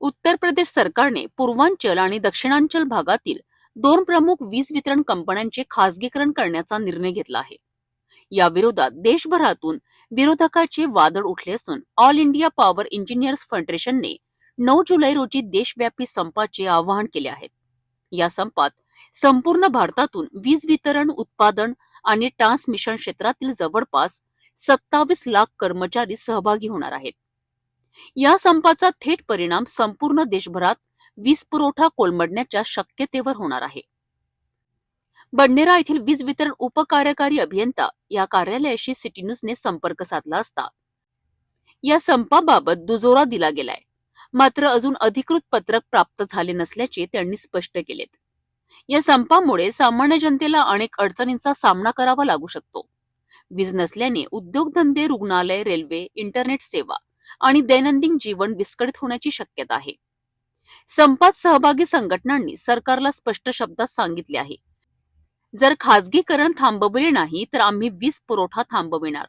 उत्तर प्रदेश सरकारने पूर्वांचल आणि दक्षिणांचल भागातील दोन प्रमुख वीज वितरण कंपन्यांचे खासगीकरण करण्याचा निर्णय घेतला आहे. या विरोधात देशभरातून विरोधकाचे वादळ उठले असून ऑल इंडिया पॉवर इंजिनियर्स फेडरेशनने नऊ जुलै रोजी देशव्यापी संपाचे आवाहन केले आहे. या संपात संपूर्ण भारतातून वीज वितरण उत्पादन आणि ट्रान्समिशन क्षेत्रातील जवळपास सत्तावीस लाख कर्मचारी सहभागी होणार आहेत. या संपाचा थेट परिणाम संपूर्ण देशभरात वीज पुरवठा कोलमडण्याच्या शक्यतेवर होणार आहे. बडनेरा येथील वीज वितरण उपकार्यकारी अभियंता या कार्यालयाशी सिटी न्यूजने संपर्क साधला असता या संपाबाबत दुजोरा दिला गेलाय. मात्र अजून अधिकृत पत्रक प्राप्त झाले नसल्याचे त्यांनी स्पष्ट केलेत. या संपामुळे सामान्य जनतेला अनेक अडचणींचा सामना करावा लागू शकतो. वीज नसल्याने उद्योगधंदे रुग्णालय रेल्वे इंटरनेट सेवा आणि दैनंदिन जीवन विस्कळीत होण्याची शक्यता आहे. संपात सहभागी संघटनांनी सरकारला स्पष्ट शब्दात सांगितले आहे. जर खासगीकरण थांबवले नाही तर आम्ही वीज पुरवठा थांबविणार.